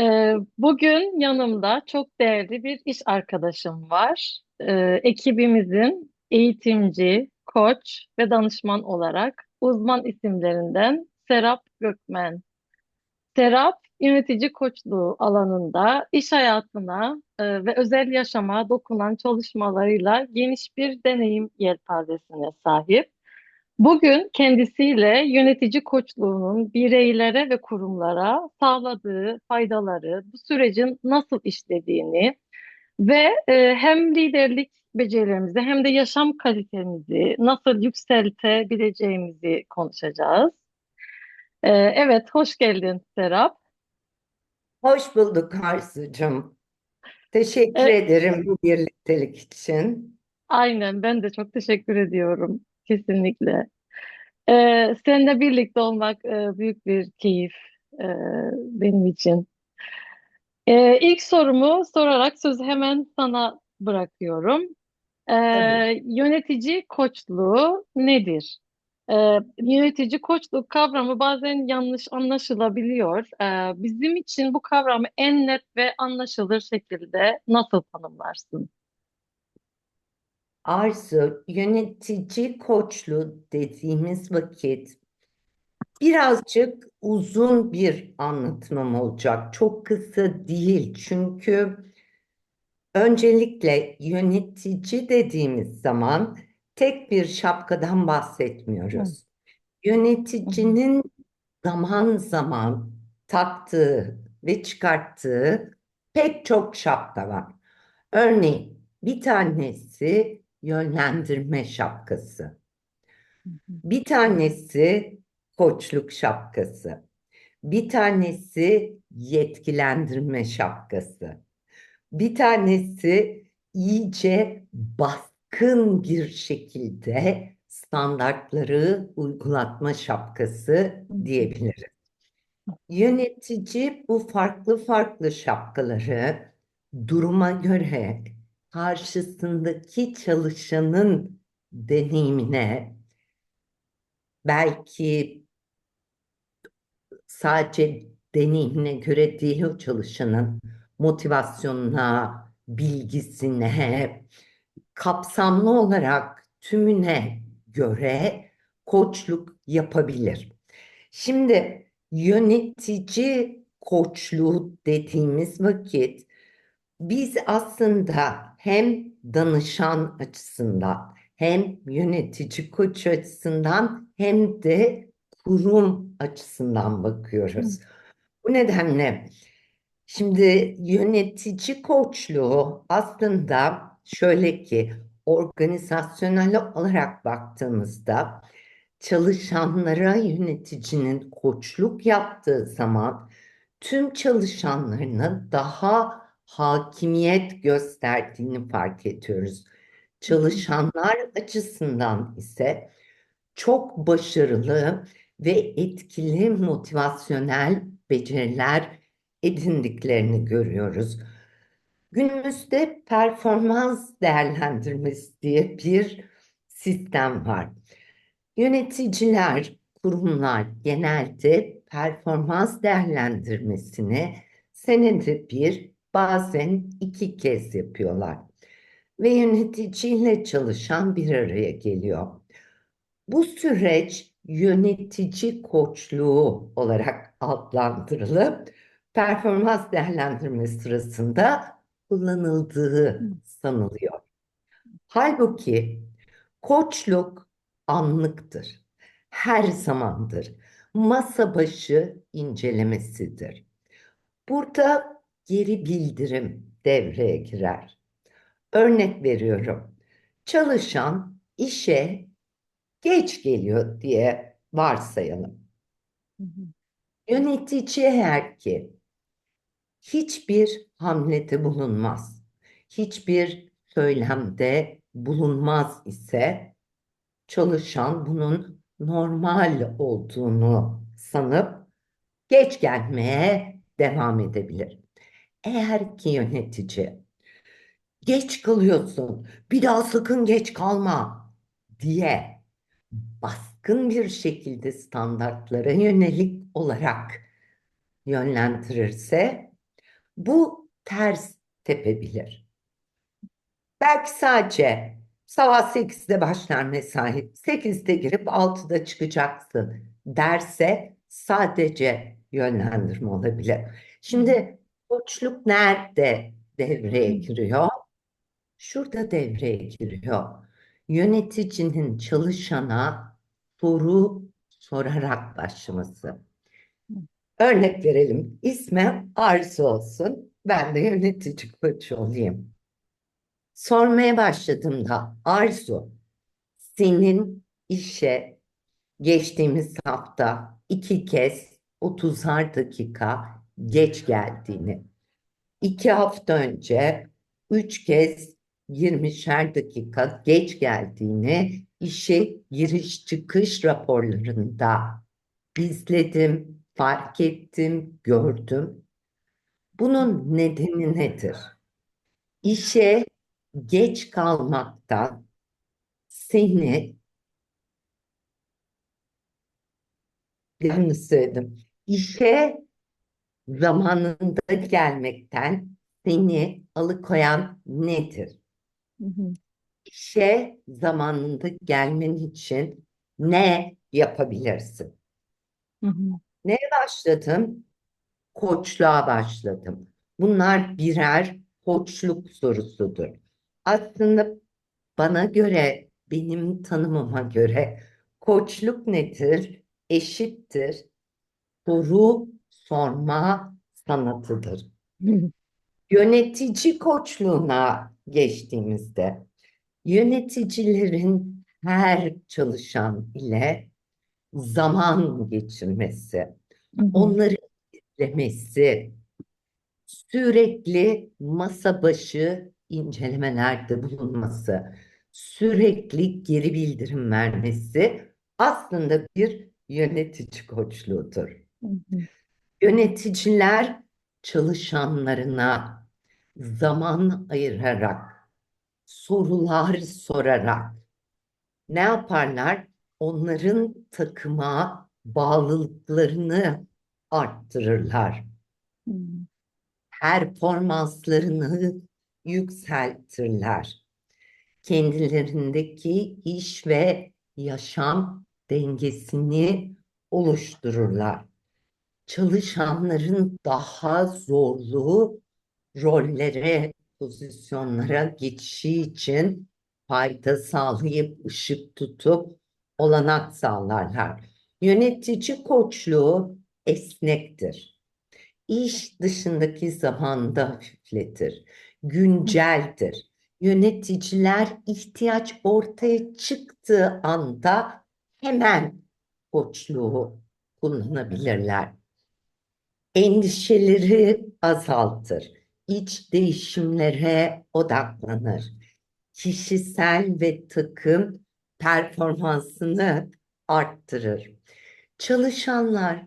Ee, bugün yanımda çok değerli bir iş arkadaşım var. Ee, ekibimizin eğitimci, koç ve danışman olarak uzman isimlerinden Serap Gökmen. Serap, yönetici koçluğu alanında iş hayatına e, ve özel yaşama dokunan çalışmalarıyla geniş bir deneyim yelpazesine sahip. Bugün kendisiyle yönetici koçluğunun bireylere ve kurumlara sağladığı faydaları, bu sürecin nasıl işlediğini ve e, hem liderlik becerilerimizi hem de yaşam kalitemizi nasıl yükseltebileceğimizi konuşacağız. E, evet, hoş geldin Serap. Hoş bulduk Arzucuğum. Teşekkür E, ederim bu birliktelik için. aynen, ben de çok teşekkür ediyorum. Kesinlikle. E, seninle birlikte olmak e, büyük bir keyif e, benim için. Ee, ilk sorumu sorarak sözü hemen sana bırakıyorum. Ee, Tabii. yönetici koçluğu nedir? Ee, yönetici koçluk kavramı bazen yanlış anlaşılabiliyor. Ee, bizim için bu kavramı en net ve anlaşılır şekilde nasıl tanımlarsın? Arzu, yönetici koçluğu dediğimiz vakit birazcık uzun bir anlatımım olacak. Çok kısa değil. Çünkü öncelikle yönetici dediğimiz zaman tek bir şapkadan bahsetmiyoruz. hı Yöneticinin zaman zaman taktığı ve çıkarttığı pek çok şapka var. Örneğin bir tanesi yönlendirme şapkası, bir tanesi koçluk şapkası, bir tanesi yetkilendirme şapkası, bir tanesi iyice baskın bir şekilde standartları uygulatma şapkası diyebiliriz. Yönetici bu farklı farklı şapkaları duruma göre karşısındaki çalışanın deneyimine belki sadece deneyimine göre değil o çalışanın motivasyonuna, bilgisine, kapsamlı olarak tümüne göre koçluk yapabilir. Şimdi yönetici koçluğu dediğimiz vakit biz aslında hem danışan açısından hem yönetici koç açısından hem de kurum açısından bakıyoruz. Bu nedenle şimdi yönetici koçluğu aslında şöyle ki organizasyonel olarak baktığımızda çalışanlara yöneticinin koçluk yaptığı zaman tüm çalışanlarına daha hakimiyet gösterdiğini fark ediyoruz. Çalışanlar açısından ise çok başarılı ve etkili motivasyonel beceriler edindiklerini görüyoruz. Günümüzde performans değerlendirmesi diye bir sistem var. Yöneticiler, kurumlar genelde performans değerlendirmesini senede bir, bazen iki kez yapıyorlar. Ve yöneticiyle çalışan bir araya geliyor. Bu süreç yönetici koçluğu olarak adlandırılıp performans değerlendirme sırasında kullanıldığı sanılıyor. Halbuki koçluk anlıktır. Her zamandır. Masa başı incelemesidir. Burada geri bildirim devreye girer. Örnek veriyorum. Çalışan işe geç geliyor diye varsayalım. hı hı Yönetici eğer ki hiçbir hamlede bulunmaz, hiçbir söylemde bulunmaz ise çalışan bunun normal olduğunu sanıp geç gelmeye devam edebilir. Eğer ki yönetici geç kalıyorsun, bir daha sakın geç kalma diye baskın bir şekilde standartlara yönelik olarak yönlendirirse Bu ters tepebilir. Belki sadece sabah 8'de başlar mesai, 8'de girip 6'da çıkacaksın derse sadece yönlendirme olabilir. Şimdi koçluk nerede devreye giriyor? Şurada devreye giriyor. Yöneticinin çalışana soru sorarak başlaması. Örnek verelim. İsmim Arzu olsun. Ben de yönetici koç olayım. Sormaya başladığımda Arzu, senin işe geçtiğimiz hafta iki kez 30'ar dakika geç geldiğini, iki hafta önce üç kez 20'şer dakika geç geldiğini işe giriş çıkış raporlarında izledim, fark ettim, gördüm. Bunun nedeni nedir? İşe geç kalmaktan seni yanlış söyledim. İşe zamanında gelmekten seni alıkoyan nedir? Hı hı. İşe zamanında gelmen için ne yapabilirsin? Hı hı. Neye başladım? Koçluğa başladım. Bunlar birer koçluk sorusudur. Aslında bana göre, benim tanımıma göre koçluk nedir? Eşittir. Soru sorma sanatıdır. Yönetici koçluğuna geçtiğimizde yöneticilerin her çalışan ile zaman geçirmesi, onları izlemesi, sürekli masa başı incelemelerde bulunması, sürekli geri bildirim vermesi aslında bir yönetici koçluğudur. Hı hı. Yöneticiler çalışanlarına zaman ayırarak, sorular sorarak ne yaparlar? Onların takıma bağlılıklarını arttırırlar. Performanslarını yükseltirler. Kendilerindeki iş ve yaşam dengesini oluştururlar. Çalışanların daha zorlu rollere, pozisyonlara geçişi için fayda sağlayıp ışık tutup olanak sağlarlar. Yönetici koçluğu esnektir. İş dışındaki zamanda hafifletir. Günceldir. Yöneticiler ihtiyaç ortaya çıktığı anda hemen koçluğu kullanabilirler. Endişeleri azaltır. İç değişimlere odaklanır. Kişisel ve takım performansını arttırır. Çalışanlar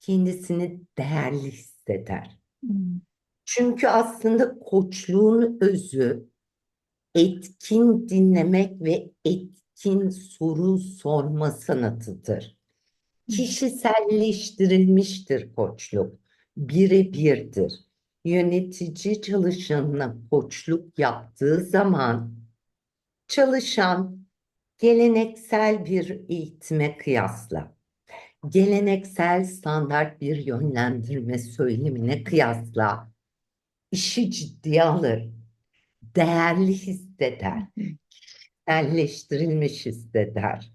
kendisini değerli hisseder. Hı. Çünkü aslında koçluğun özü etkin dinlemek ve etkin soru sorma sanatıdır. Kişiselleştirilmiştir koçluk. Birebirdir. Yönetici çalışanına koçluk yaptığı zaman çalışan geleneksel bir eğitime kıyasla geleneksel standart bir yönlendirme söylemine kıyasla işi ciddiye alır, değerli hisseder, kişiselleştirilmiş hisseder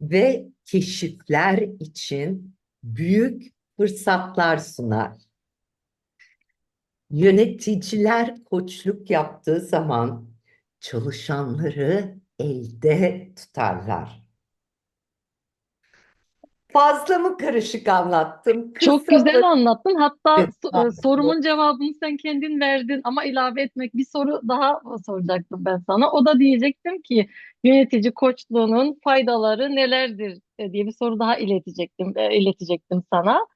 ve keşifler için büyük fırsatlar sunar. Yöneticiler koçluk yaptığı zaman çalışanları elde tutarlar. Fazla mı karışık anlattım? Çok Kısa güzel anlattın. Hatta so- e, sorumun cevabını sen kendin verdin ama ilave etmek bir soru daha soracaktım ben sana. O da diyecektim ki yönetici koçluğunun faydaları nelerdir e, diye bir soru daha iletecektim e, iletecektim sana.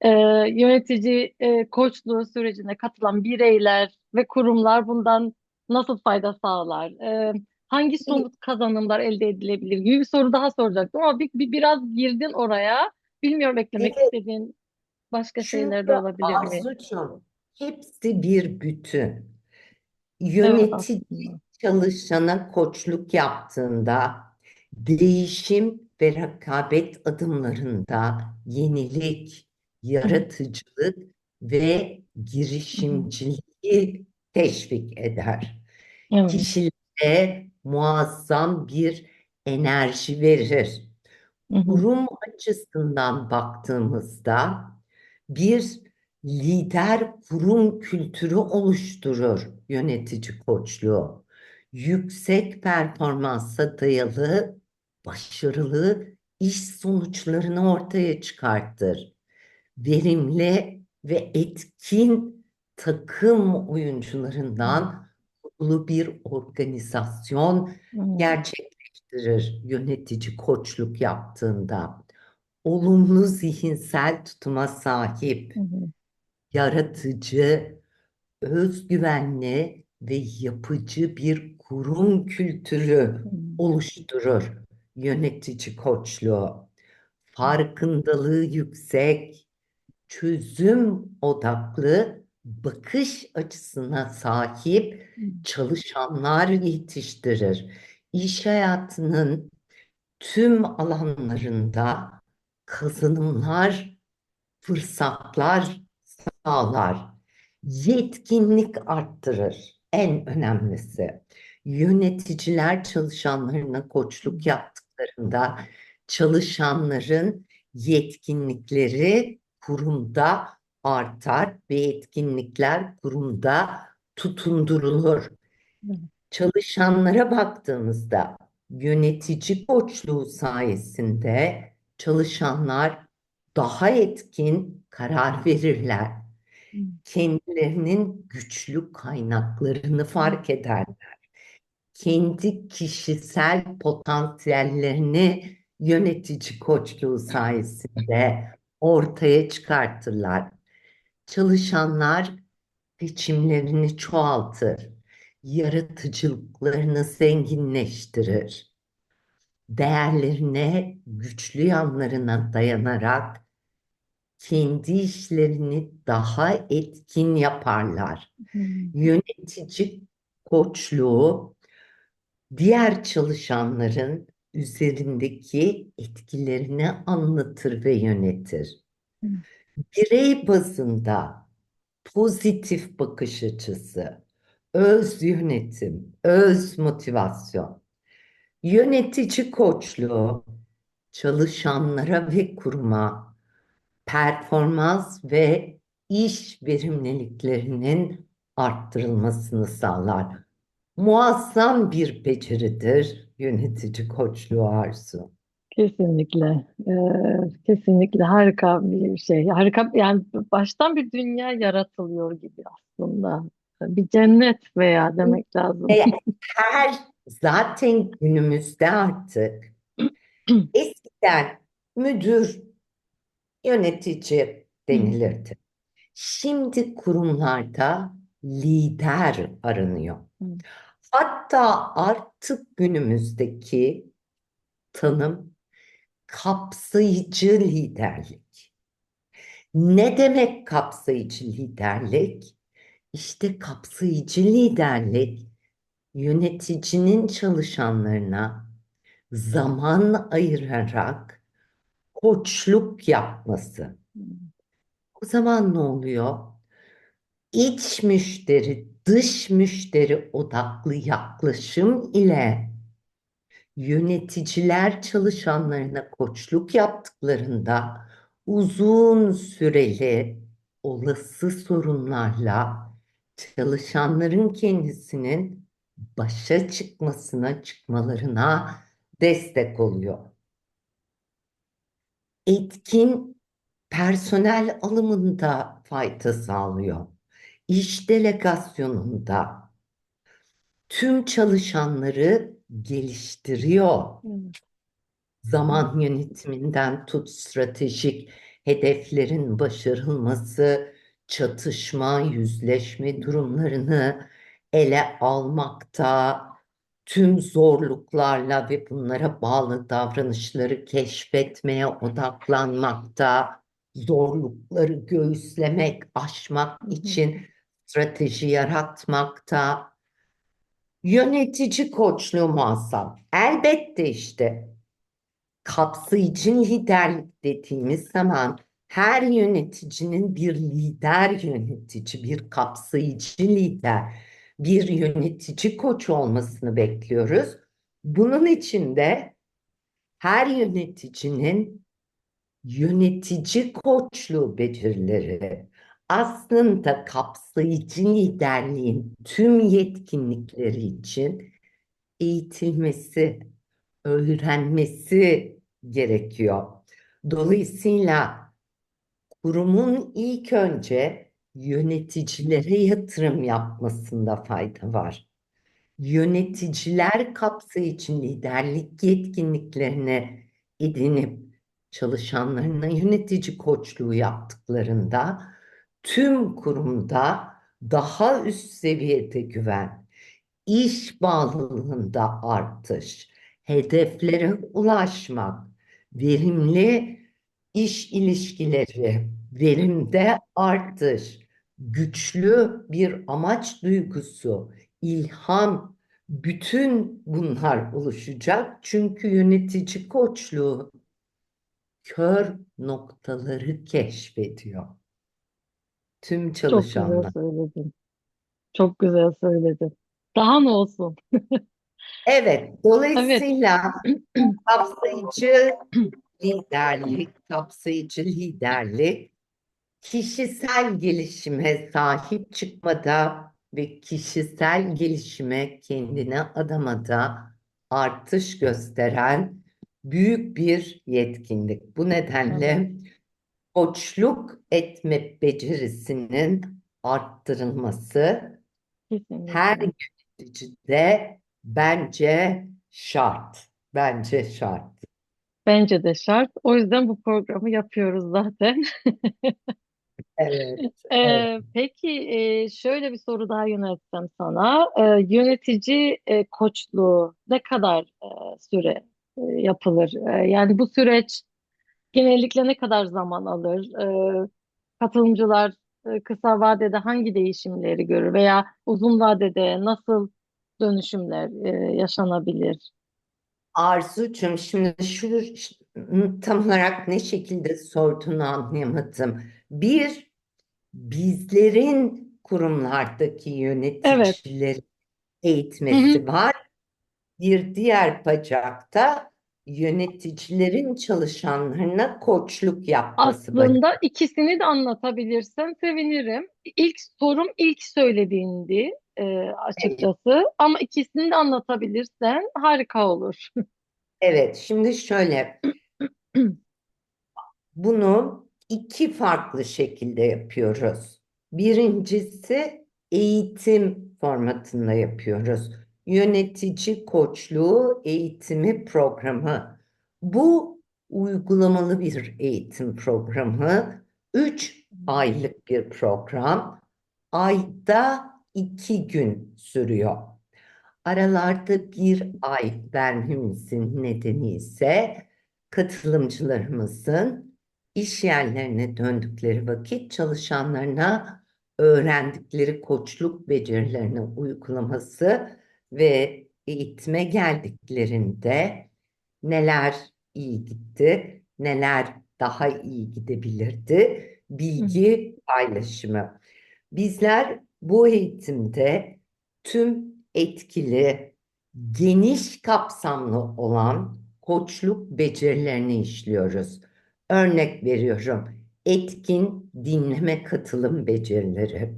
E, yönetici e, koçluğu sürecine katılan bireyler ve kurumlar bundan nasıl fayda sağlar? E, hangi somut kazanımlar elde edilebilir gibi bir soru daha soracaktım ama bir, bir- biraz girdin oraya. Bilmiyorum eklemek Evet. istediğin başka şeyler de Çünkü olabilir mi? Arzucuğum hepsi bir bütün. Evet Yönetici aslında. Çalışana koçluk yaptığında değişim ve rekabet adımlarında yenilik, yaratıcılık ve girişimciliği teşvik eder. Evet. Kişilere muazzam bir enerji verir. Hı hı. Kurum açısından baktığımızda bir lider kurum kültürü oluşturur yönetici koçluğu. Yüksek performansa dayalı başarılı iş sonuçlarını ortaya çıkartır. Verimli ve etkin takım oyuncularından kurulu bir organizasyon hı. gerçekleştirir yönetici koçluk yaptığında. Olumlu zihinsel tutuma sahip, yaratıcı, özgüvenli ve yapıcı bir kurum kültürü Hı oluşturur yönetici koçluğu. Farkındalığı yüksek, çözüm odaklı bakış açısına sahip Hı çalışanlar yetiştirir. İş hayatının tüm alanlarında kazanımlar, fırsatlar sağlar. Yetkinlik arttırır. En önemlisi. Yöneticiler çalışanlarına koçluk yaptıklarında çalışanların yetkinlikleri kurumda artar ve yetkinlikler kurumda tutundurulur. Evet. Çalışanlara baktığımızda yönetici koçluğu sayesinde çalışanlar daha etkin karar verirler. Kendilerinin güçlü kaynaklarını fark ederler. Kendi kişisel potansiyellerini yönetici koçluğu sayesinde ortaya çıkartırlar. Çalışanlar seçimlerini çoğaltır, yaratıcılıklarını zenginleştirir, değerlerine, güçlü yanlarına dayanarak kendi işlerini daha etkin yaparlar. Hı Yönetici koçluğu diğer çalışanların üzerindeki etkilerini anlatır ve yönetir. hı. Birey bazında pozitif bakış açısı, öz yönetim, öz motivasyon, yönetici koçluğu, çalışanlara ve kuruma performans ve iş verimliliklerinin arttırılmasını sağlar. Muazzam bir beceridir yönetici koçluğu Arzu. Kesinlikle. Ee, kesinlikle harika bir şey. Harika yani baştan bir dünya yaratılıyor gibi aslında. Bir cennet veya demek lazım. Her zaten günümüzde artık eskiden müdür, yönetici denilirdi. Şimdi kurumlarda lider aranıyor. Hatta artık günümüzdeki tanım kapsayıcı liderlik. Ne demek kapsayıcı liderlik? İşte kapsayıcı liderlik yöneticinin çalışanlarına zaman ayırarak koçluk yapması. O zaman ne oluyor? İç müşteri, dış müşteri odaklı yaklaşım ile yöneticiler çalışanlarına koçluk yaptıklarında uzun süreli olası sorunlarla çalışanların kendisinin başa çıkmasına, çıkmalarına destek oluyor. Etkin personel alımında fayda sağlıyor. İş delegasyonunda tüm çalışanları geliştiriyor. Evet. Zaman yönetiminden tut stratejik hedeflerin başarılması, çatışma, yüzleşme durumlarını ele almakta, tüm zorluklarla ve bunlara bağlı davranışları keşfetmeye odaklanmakta, zorlukları göğüslemek, aşmak için strateji yaratmakta. Yönetici koçluğu muazzam. Elbette işte kapsayıcı liderlik dediğimiz zaman her yöneticinin bir lider yönetici, bir kapsayıcı lider, bir yönetici koç olmasını bekliyoruz. Bunun için de her yöneticinin yönetici koçluğu becerileri aslında kapsayıcı liderliğin tüm yetkinlikleri için eğitilmesi, öğrenmesi gerekiyor. Dolayısıyla kurumun ilk önce yöneticilere yatırım yapmasında fayda var. Yöneticiler kapsayıcı liderlik yetkinliklerini edinip çalışanlarına yönetici koçluğu yaptıklarında tüm kurumda daha üst seviyede güven, iş bağlılığında artış, hedeflere ulaşmak, verimli iş ilişkileri, verimde artış, güçlü bir amaç duygusu, ilham, bütün bunlar oluşacak. Çünkü yönetici koçluğu kör noktaları keşfediyor. Tüm Çok güzel çalışanlar. söyledin. Çok güzel söyledin. Daha ne olsun? Evet, Evet. dolayısıyla kapsayıcı liderlik, kapsayıcı liderlik kişisel gelişime sahip çıkmada ve kişisel gelişime kendine adamada artış gösteren büyük bir yetkinlik. Bu nedenle koçluk etme becerisinin arttırılması her Kesinlikle. yöneticide bence şart. Bence şart. Bence de şart. O yüzden bu programı yapıyoruz zaten. Evet, evet. Peki şöyle bir soru daha yöneltsem sana. Yönetici koçluğu ne kadar süre yapılır? Yani bu süreç genellikle ne kadar zaman alır? Katılımcılar kısa vadede hangi değişimleri görür veya uzun vadede nasıl dönüşümler yaşanabilir? Arzucuğum şimdi şu tam olarak ne şekilde sorduğunu anlayamadım. Bir, bizlerin kurumlardaki Evet. yöneticileri hı. eğitmesi var. Bir diğer bacakta yöneticilerin çalışanlarına koçluk yapması. Aslında ikisini de anlatabilirsen sevinirim. İlk sorum ilk söylediğindi e, Evet, açıkçası ama ikisini de anlatabilirsen harika olur. evet. Şimdi şöyle, bunu iki farklı şekilde yapıyoruz. Birincisi eğitim formatında yapıyoruz. Yönetici koçluğu eğitimi programı. Bu uygulamalı bir eğitim programı. Üç aylık bir program. Ayda iki gün sürüyor. Aralarda bir ay vermemizin nedeni ise katılımcılarımızın iş yerlerine döndükleri vakit çalışanlarına öğrendikleri koçluk becerilerini uygulaması ve eğitime geldiklerinde neler iyi gitti, neler daha iyi gidebilirdi, bilgi paylaşımı. Bizler bu eğitimde tüm etkili, geniş kapsamlı olan koçluk becerilerini işliyoruz. Örnek veriyorum. Etkin dinleme katılım becerileri,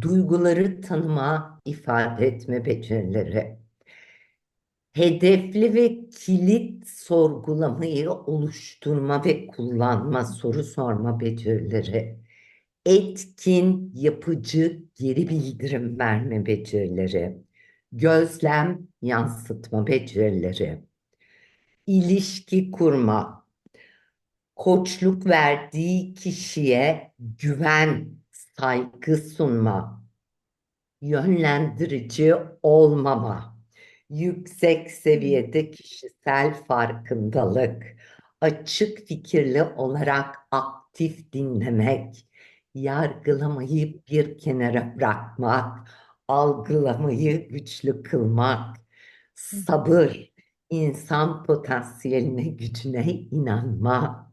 duyguları tanıma, ifade etme becerileri, hedefli ve kilit sorgulamayı oluşturma ve kullanma, soru sorma becerileri, etkin, yapıcı geri bildirim verme becerileri, gözlem, yansıtma becerileri, ilişki kurma, koçluk verdiği kişiye güven, saygı sunma, yönlendirici olmama, yüksek seviyede kişisel farkındalık, açık fikirli olarak aktif dinlemek, yargılamayı bir kenara bırakmak, algılamayı güçlü kılmak, sabır, insan potansiyeline, gücüne inanma,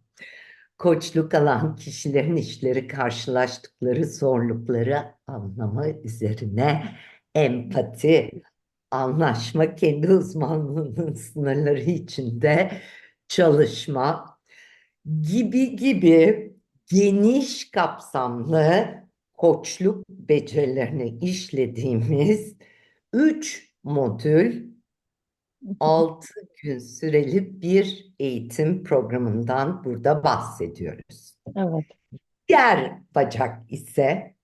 koçluk alan kişilerin işleri karşılaştıkları zorlukları anlama üzerine empati, anlaşma, kendi uzmanlığının sınırları içinde çalışma gibi gibi geniş kapsamlı koçluk becerilerini işlediğimiz 3 modül. 6 gün süreli bir eğitim programından burada bahsediyoruz. Evet. Diğer bacak ise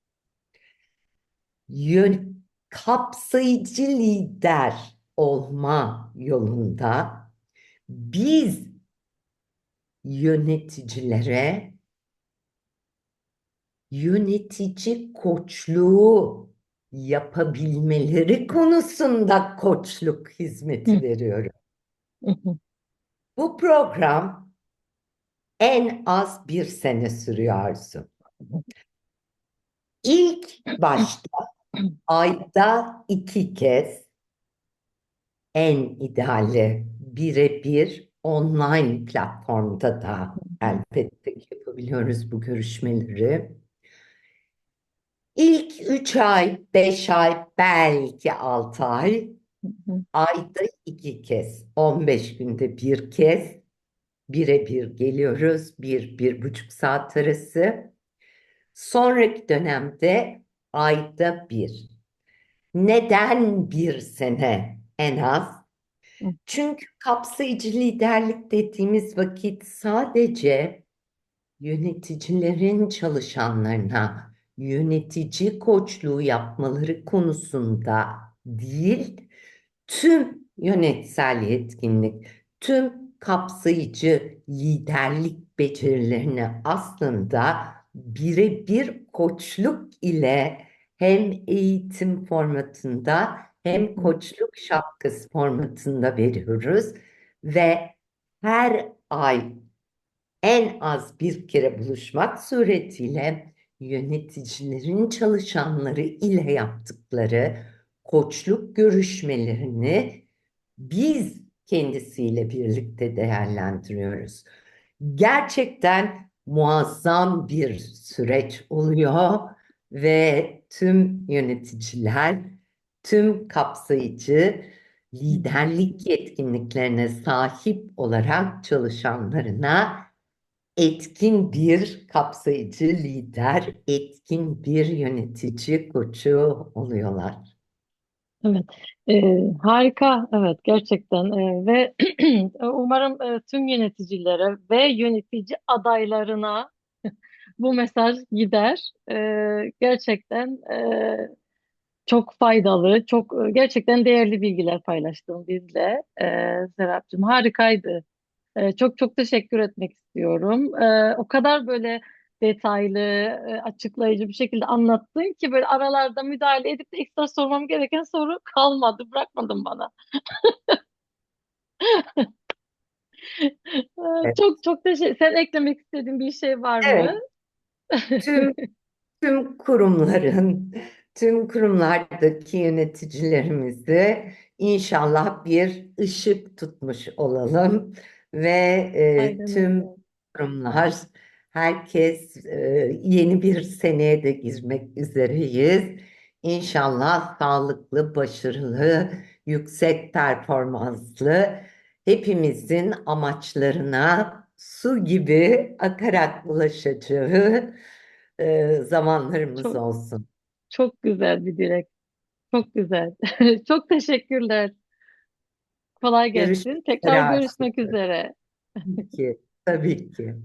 yön, kapsayıcı lider olma yolunda biz yöneticilere yönetici koçluğu yapabilmeleri konusunda koçluk hizmeti veriyorum. Bu program en az bir sene sürüyor Arzu. İlk başta ayda iki kez en ideali birebir online platformda da elbette yapabiliyoruz bu görüşmeleri. İlk 3 ay, 5 ay, belki 6 ay, ayda iki kez, 15 günde bir kez birebir geliyoruz. Bir, bir buçuk saat arası. Sonraki dönemde ayda bir. Neden bir sene en az? Çünkü kapsayıcı liderlik dediğimiz vakit sadece yöneticilerin çalışanlarına yönetici koçluğu yapmaları konusunda değil, tüm yönetsel yetkinlik, tüm kapsayıcı liderlik becerilerini aslında birebir koçluk ile hem eğitim formatında hem koçluk şapkası formatında veriyoruz ve her ay en az bir kere buluşmak suretiyle yöneticilerin çalışanları ile yaptıkları koçluk görüşmelerini biz kendisiyle birlikte değerlendiriyoruz. Gerçekten muazzam bir süreç oluyor ve tüm yöneticiler, tüm kapsayıcı liderlik yetkinliklerine sahip olarak çalışanlarına etkin bir kapsayıcı lider, etkin bir yönetici koçu oluyorlar. Evet, Ee, harika. Evet, gerçekten Ee, ve umarım e, tüm yöneticilere ve yönetici adaylarına bu mesaj gider. Ee, gerçekten e, çok faydalı, çok e, gerçekten değerli bilgiler paylaştın bizle. Ee, Serapcığım harikaydı. Ee, çok çok teşekkür etmek istiyorum. Ee, o kadar böyle detaylı, e, açıklayıcı bir şekilde anlattın ki böyle aralarda müdahale edip de ekstra sormam gereken soru kalmadı, bırakmadın bana. Evet, çok çok teşekkür. Sen eklemek istediğin bir şey var mı? evet. Tüm tüm kurumların, tüm kurumlardaki yöneticilerimizi inşallah bir ışık tutmuş olalım ve e, Aynen tüm öyle. kurumlar, herkes e, yeni bir seneye de girmek üzereyiz. İnşallah sağlıklı, başarılı, yüksek performanslı, hepimizin amaçlarına su gibi akarak ulaşacağı e, zamanlarımız Çok olsun. çok güzel bir dilek. Çok güzel. Çok teşekkürler. Kolay Görüşmek gelsin. üzere Tekrar Arzu. görüşmek üzere. Tabii ki, tabii ki.